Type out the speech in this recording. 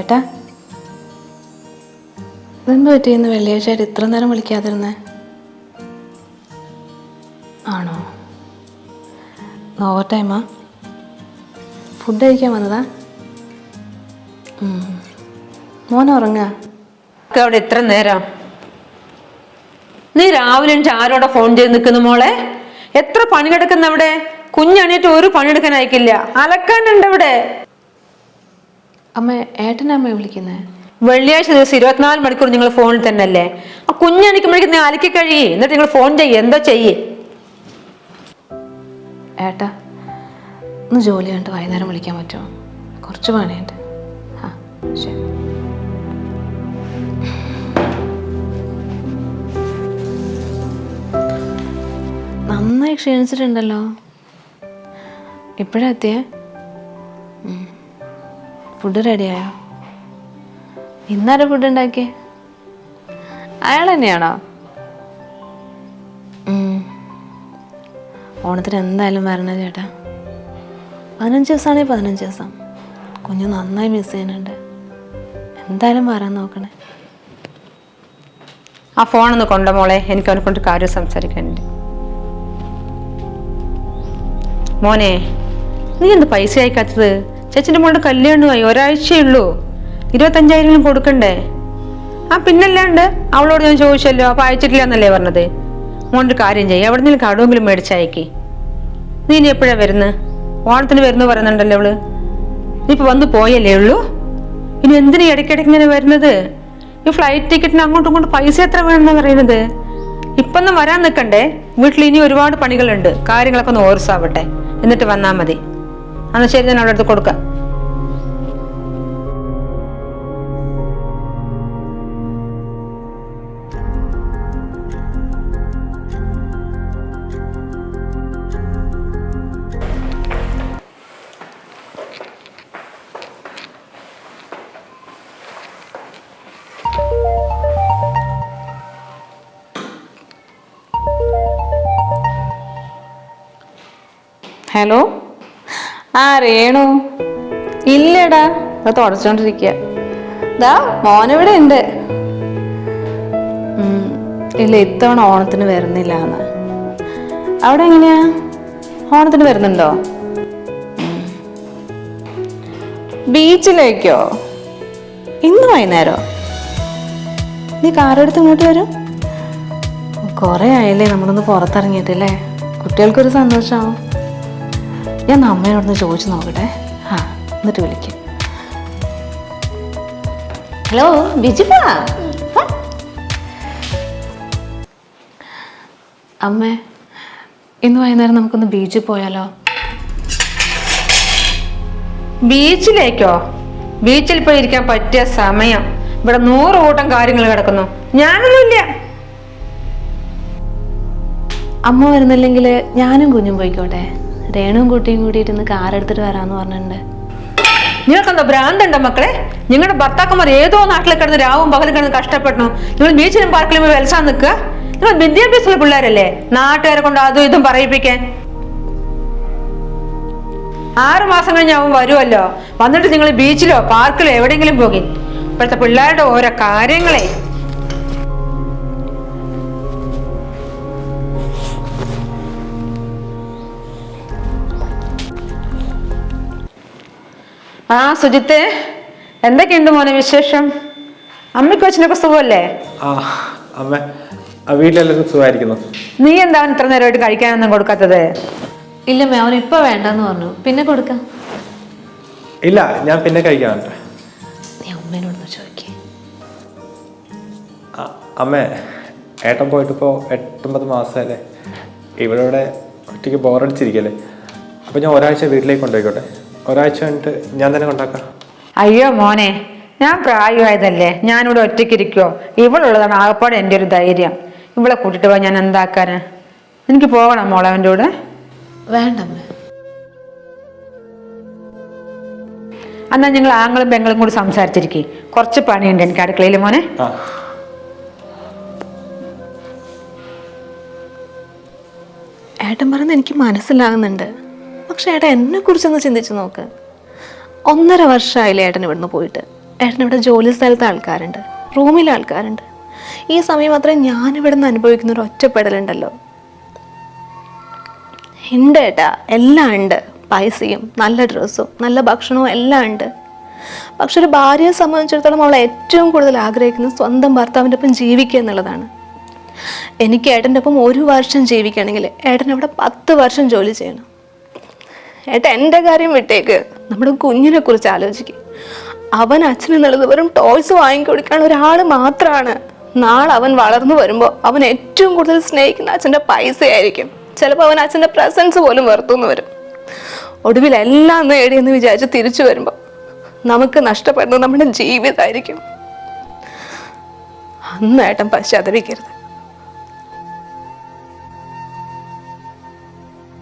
ഏട്ടാ? ഇതെന്ത് പറ്റി ഇന്ന് വെള്ളിയാഴ്ച ഇത്ര നേരം വിളിക്കാതിരുന്നേ? ആണോ? ഓവർ ടൈമാ ഫുഡ് കഴിക്കാൻ വന്നതാ. മോൻ ഉറങ്ങുക അവിടെ ഇത്ര നേരം? നീ രാവിലെ ആരോടെ ഫോൺ ചെയ്ത് നിൽക്കുന്നു മോളെ? എത്ര പണി കിടക്കുന്ന അവിടെ? കുഞ്ഞണിയിട്ട് ഒരു പണിയെടുക്കാൻ അയക്കില്ല അലക്കാനുണ്ട് അവിടെ അമ്മ ഏട്ടനെ അമ്മ വിളിക്കുന്നേ? വെള്ളിയാഴ്ച ദിവസം ഇരുപത്തിനാല് മണിക്കൂർ നിങ്ങൾ ഫോണിൽ തന്നെ അല്ലേ ആ കുഞ്ഞണിക്കുമ്പോഴേക്കും നീ അലക്കി കഴിയേ എന്നിട്ട് നിങ്ങൾ ഫോൺ ചെയ്യേ എന്തോ ചെയ്യേ. ഏട്ടാ ഒന്ന് ജോലി കണ്ട് വൈകുന്നേരം വിളിക്കാൻ പറ്റുമോ? കുറച്ച് പണിയുണ്ട്. ആ ശരി. നന്നായി ക്ഷീണിച്ചിട്ടുണ്ടല്ലോ. എപ്പോഴാ എത്തിയേ? ഉം. ഫുഡ് റെഡിയായോ ഇന്നാരാ ഫുഡ് ഉണ്ടാക്കിയേ? അയാൾ തന്നെയാണോ. ഓണത്തിന് എന്തായാലും വരണം ചേട്ടാ. പതിനഞ്ച് ദിവസമാണെങ്കിൽ പതിനഞ്ച് ദിവസം. കുഞ്ഞ് നന്നായി മിസ് ചെയ്യുന്നുണ്ട്. എന്തായാലും വരാൻ നോക്കണേ. ആ ഫോണൊന്ന് കൊണ്ട മോളെ. എനിക്ക് അവനെ കൊണ്ട് കാര്യം സംസാരിക്കാനുണ്ട്. മോനെ നീ എന്ത് പൈസ അയക്കാത്തത്? ചേച്ചിന്റെ മോളുടെ കല്യാണമായി ഒരാഴ്ചയുള്ളൂ ഇരുപത്തഞ്ചായിരം കൊടുക്കണ്ടേ? ആ പിന്നല്ലാണ്ട് അവളോട് ഞാൻ ചോദിച്ചല്ലോ അപ്പൊ അയച്ചിട്ടില്ല എന്നല്ലേ പറഞ്ഞത്? മോന്റെ കാര്യം ചെയ്യും എവിടെ നിന്ന് കടുവെങ്കിലും മേടിച്ചയക്കി. നീ ഇനി എപ്പോഴാ വരുന്നത് ഓണത്തിന് വരുന്നു പറയുന്നുണ്ടല്ലോ അവൾ. ഇപ്പൊ വന്നു പോയല്ലേ ഉള്ളൂ? ഇനി എന്തിനു ഇടയ്ക്കിടയ്ക്ക് ഇങ്ങനെ വരുന്നത്? ഈ ഫ്ലൈറ്റ് ടിക്കറ്റിന് അങ്ങോട്ടും ഇങ്ങോട്ടും പൈസ എത്ര വേണമെന്ന് പറയുന്നത്? ഇപ്പൊന്നും വരാൻ നിൽക്കണ്ടേ വീട്ടിൽ ഇനി ഒരുപാട് പണികളുണ്ട്. കാര്യങ്ങളൊക്കെ ഒന്ന് ഓർസാവട്ടെ എന്നിട്ട് വന്നാൽ മതി. എന്നാൽ ശരി ഞാൻ അവിടെ അടുത്ത് കൊടുക്കാം. ഹലോ? ആ രേണു. ഇല്ലടാ അത് തുടച്ചോണ്ടിരിക്കുക ദാ മോനിവിടെ ഉണ്ട് ഇല്ല ഇത്തവണ ഓണത്തിന് വരുന്നില്ല എന്ന് അവിടെ എങ്ങനെയാ ഓണത്തിന് വരുന്നുണ്ടോ? ബീച്ചിലേക്കോ? ഇന്ന് വൈകുന്നേരോ? നീ കാറെടുത്ത് ഇങ്ങോട്ട് വരും. കുറേ ആയില്ലേ നമ്മളൊന്ന് പുറത്തിറങ്ങിയിട്ടില്ലേ? കുട്ടികൾക്കൊരു സന്തോഷമാവും ഞാൻ അമ്മയോടൊന്ന് ചോദിച്ചു നോക്കട്ടെ. ആ എന്നിട്ട് വിളിക്കാം. ഹലോ ബിജിപ്പാ അമ്മേ ഇന്ന് വൈകുന്നേരം നമുക്കൊന്ന് ബീച്ചിൽ പോയാലോ? ബീച്ചിലേക്കോ? ബീച്ചിൽ പോയി ഇരിക്കാൻ പറ്റിയ സമയം. ഇവിടെ നൂറ് കൂട്ടം കാര്യങ്ങൾ കിടക്കുന്നു. ഞാനൊന്നുമില്ല അമ്മ വരുന്നില്ലെങ്കിൽ ഞാനും കുഞ്ഞും പോയിക്കോട്ടെ? രേണുവും കുട്ടിയും കൂടിയിട്ട് ഇന്ന് കാർ എടുത്തിട്ട് വരാമെന്ന് പറഞ്ഞിട്ടുണ്ട്. നിങ്ങൾക്കെന്താ ഭ്രാന്തുണ്ടോ മക്കളെ? നിങ്ങളുടെ ഭർത്താക്കന്മാർ ഏതോ നാട്ടിൽ കിടന്ന് രാവും പകലും കിടന്ന് കഷ്ടപ്പെടണം. നിങ്ങൾ ബീച്ചിലും പാർക്കിലും പോയി വെൽസാൻ നിൽക്കുക. നിങ്ങൾ വിദ്യാഭ്യാസമുള്ള പിള്ളേരല്ലേ? നാട്ടുകാരെ കൊണ്ട് അതും ഇതും പറയിപ്പിക്കാൻ. ആറു മാസം കഴിഞ്ഞ് അവൻ വരുമല്ലോ വന്നിട്ട് നിങ്ങൾ ബീച്ചിലോ പാർക്കിലോ എവിടെയെങ്കിലും പോകി. ഇപ്പോഴത്തെ പിള്ളേരുടെ ഓരോ കാര്യങ്ങളെ. ആ സുജിത്തെ എന്തൊക്കെയുണ്ട് മോനെ വിശേഷം? അമ്മയ്ക്ക് അച്ഛനൊക്കെ സുഖമല്ലേ? ആ അമ്മ സുഖമായിരിക്കുന്നു. നീ എന്താ അവൻ ഇത്ര നേരമായിട്ട് കഴിക്കാനൊന്നും കൊടുക്കാത്തത്? ഇല്ല മേ അവൻ ഇപ്പൊ വേണ്ടെന്ന് പറഞ്ഞു. പിന്നെ കൊടുക്കാം. ഇല്ല ഞാൻ പിന്നെ കഴിക്കാം നീ അമ്മേനോടൊന്ന് ചോദിക്കേ. ആ, അമ്മേ ഏട്ടൻ പോയിട്ട് ഇപ്പോൾ എട്ടൊമ്പത് മാസമല്ലേ? ഇവിടെ ഇവിടെ ഒറ്റയ്ക്ക് ബോറടിച്ചിരിക്കല്ലേ അപ്പോൾ ഞാൻ ഒരാഴ്ച വീട്ടിലേക്ക് കൊണ്ടുപോയിക്കോട്ടെ? ഒരാഴ്ച കഴിഞ്ഞിട്ട് ഞാൻ തന്നെ കൊണ്ടാക്കാം. അയ്യോ മോനെ ഞാൻ പ്രായമായതല്ലേ? ഞാനിവിടെ ഒറ്റയ്ക്ക് ഇരിക്കുവോ? ഇവളുള്ളതാണ് ആകപ്പാട് എന്റെ ഒരു ധൈര്യം. ഇവളെ കൂട്ടിട്ട് പോയി ഞാൻ എന്താക്കാന്? എനിക്ക് പോകണം മോളെ അവന്റെ കൂടെ. വേണ്ട അമ്മേ എന്നാൽ നിങ്ങൾ ആങ്ങളും പെങ്ങളും കൂടി സംസാരിച്ചിരിക്കേ. കുറച്ച് പണിയുണ്ട് എനിക്ക് അടുക്കളയിൽ മോനെ. ഏട്ടൻ പറയുന്നത് എനിക്ക് മനസ്സിലാകുന്നുണ്ട്. പക്ഷെ എന്നെ കുറിച്ചൊന്ന് ചിന്തിച്ച് നോക്ക്. ഒന്നര വർഷമായില്ലേ ഏട്ടൻ ഇവിടുന്ന് പോയിട്ട്. ഏട്ടൻ ഇവിടെ ജോലി സ്ഥലത്ത് ആൾക്കാരുണ്ട് റൂമിലെ ആൾക്കാരുണ്ട്. ഈ സമയം മാത്രമേ ഞാനിവിടെ നിന്ന് അനുഭവിക്കുന്ന ഒരു ഒറ്റപ്പെടലുണ്ടല്ലോ. ഉണ്ട് ഏട്ടാ എല്ലാം ഉണ്ട്. പൈസയും നല്ല ഡ്രസ്സും നല്ല ഭക്ഷണവും എല്ലാം ഉണ്ട്. പക്ഷെ ഒരു ഭാര്യയെ സംബന്ധിച്ചിടത്തോളം അവൾ ഏറ്റവും കൂടുതൽ ആഗ്രഹിക്കുന്നത് സ്വന്തം ഭർത്താവിന്റെ ഒപ്പം ജീവിക്കുക എന്നുള്ളതാണ്. എനിക്ക് ഏട്ടന്റെ ഒപ്പം ഒരു വർഷം ജീവിക്കുകയാണെങ്കിൽ ഏട്ടൻ അവിടെ പത്ത് വർഷം ജോലി ചെയ്യണം. ഏട്ടൻ എന്റെ കാര്യം വിട്ടേക്ക്. നമ്മുടെ കുഞ്ഞിനെ കുറിച്ച് ആലോചിക്കും. അവൻ അച്ഛനെന്നുള്ളത് വെറും ടോയ്സ് വാങ്ങിക്കൊടുക്കാനുള്ള ഒരാൾ മാത്രമാണ് നാളെ അവൻ വളർന്നു വരുമ്പോൾ അവൻ ഏറ്റവും കൂടുതൽ സ്നേഹിക്കുന്ന അച്ഛന്റെ പൈസയായിരിക്കും. ചിലപ്പോൾ അവൻ അച്ഛന്റെ പ്രസൻസ് പോലും വെറുത്തുനിന്ന് വരും. ഒടുവിൽ എല്ലാം നേടിയെന്ന് വിചാരിച്ച് തിരിച്ചു വരുമ്പോൾ നമുക്ക് നഷ്ടപ്പെടുന്നത് നമ്മുടെ ജീവിതമായിരിക്കും. അന്ന് ഏട്ടൻ പശ്ചാത്തപിക്കരുത്.